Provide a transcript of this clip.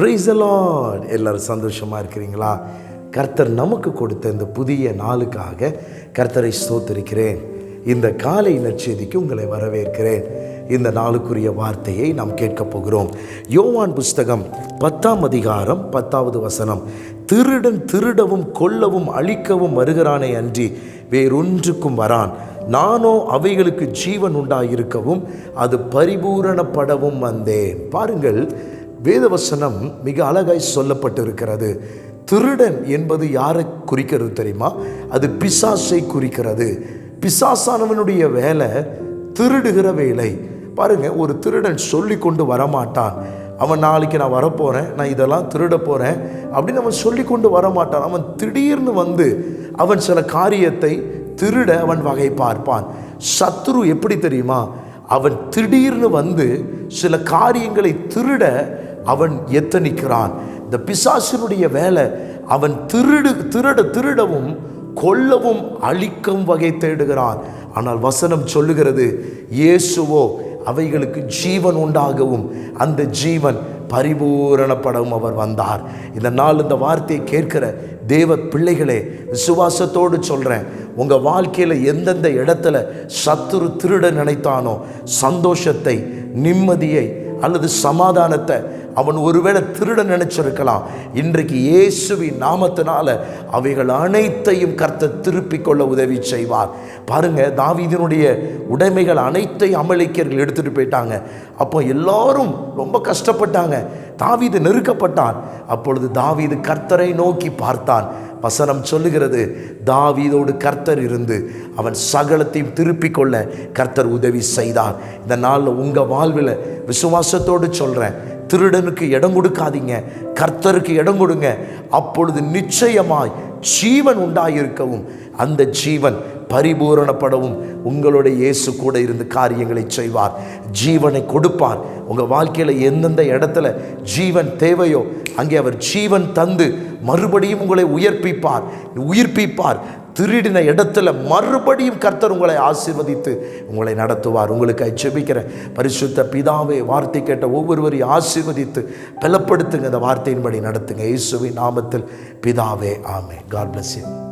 Price Lord எல்லாரும் சந்தோஷமாக இருக்கிறீங்களா? கர்த்தர் நமக்கு கொடுத்த இந்த புதிய நாளுக்காக கர்த்தரை சோத்திருக்கிறேன் இந்த காலை நற்செய்திக்கு உங்களை வரவேற்கிறேன். இந்த நாளுக்குரிய வார்த்தையை நாம் கேட்கப் போகிறோம். யோவான் புஸ்தகம் பத்தாம் அதிகாரம் பத்தாவது வசனம். திருடன் திருடவும் கொல்லவும் அழிக்கவும் வருகிறானே அன்றி வேறொன்றுக்கும் வரான். நானோ அவைகளுக்கு ஜீவன் உண்டாயிருக்கவும் அது பரிபூரணப்படவும் வந்தேன். பாருங்கள் வேதவசனம் மிக அழகாய் சொல்லப்பட்டிருக்கிறது. திருடன் என்பது யாரை குறிக்கிறது தெரியுமா? அது பிசாசை குறிக்கிறது. பிசாசானவனுடைய வேலை திருடுகிற வேலை. பாருங்க ஒரு திருடன் சொல்லி கொண்டு வரமாட்டான். அவன் நாளைக்கு நான் வரப்போகிறேன் நான் இதெல்லாம் திருட போகிறேன் அப்படின்னு அவன் சொல்லி கொண்டு வரமாட்டான். அவன் திடீர்னு வந்து அவன் சில காரியத்தை திருட அவன் வகை பார்ப்பான். சத்ரு எப்படி தெரியுமா? அவன் திடீர்னு வந்து சில காரியங்களை திருட அவன் எத்தனிக்கிறான்? இந்த பிசாசினுடைய வேலை அவன் திருடு திருட திருடவும் கொல்லவும் அழிக்கவும் வகை தேடுகிறான். ஆனால் வசனம் சொல்லுகிறது இயேசுவோ அவைகளுக்கு ஜீவன் உண்டாகவும் அந்த ஜீவன் பரிபூரணப்படவும் அவர் வந்தார். இந்த நாள் இந்த வார்த்தையை கேட்கிற தேவ பிள்ளைகளே விசுவாசத்தோடு சொல்கிறேன் உங்கள் வாழ்க்கையில் எந்தெந்த இடத்துல சத்துரு திருட நினைத்தானோ சந்தோஷத்தை நிம்மதியை அல்லது சமாதானத்தை அவன் ஒருவேளை திருட நினைச்சிருக்கலாம். இன்றைக்கு இயேசுவின் நாமத்தினால அவைகள் அனைத்தையும் கர்த்தர் திருப்பிக் கொள்ள உதவி செய்வார். பாருங்க தாவீதினுடைய உடைமைகள் அனைத்தையும் அமளிக்கர்கள் எடுத்துட்டு போயிட்டாங்க. அப்போ எல்லாரும் ரொம்ப கஷ்டப்பட்டாங்க. தாவீது நெருக்கப்பட்டான். அப்பொழுது தாவீது கர்த்தரை நோக்கி பார்த்தான். வசனம் சொல்லுகிறது தாவீதோடு கர்த்தர் இருந்து அவன் சகலத்தையும் திருப்பிக் கொள்ள கர்த்தர் உதவி செய்தார். இந்த நாளில் உங்கள் வாழ்வில் விசுவாசத்தோடு சொல்கிறேன் திருடனுக்கு இடம் கொடுக்காதீங்க. கர்த்தருக்கு இடம் கொடுங்க. அப்பொழுது நிச்சயமாய் ஜீவன் உண்டாயிருக்கவும். அந்த ஜீவன் பரிபூரணப்படவும். உங்களுடைய இயேசு கூட இருந்து காரியங்களை செய்வார். ஜீவனை கொடுப்பார். உங்கள் வாழ்க்கையில் எந்தெந்த இடத்துல ஜீவன் தேவையோ அங்கே அவர் ஜீவன் தந்து மறுபடியும் உங்களை உயர்ப்பிப்பார். உயிர்ப்பிப்பார். திருடின இடத்துல மறுபடியும் கர்த்தர் உங்களை ஆசீர்வதித்து உங்களை நடத்துவார். உங்களுக்கு ஜெபிக்கிறேன். பரிசுத்த பிதாவே வார்த்தை கேட்ட ஒவ்வொருவரையும் ஆசீர்வதித்து பலப்படுத்துங்க. இந்த வார்த்தையின்படி நடத்துங்க. இயேசுவின் நாமத்தில் பிதாவே ஆமே காட் பிளஸ் யூ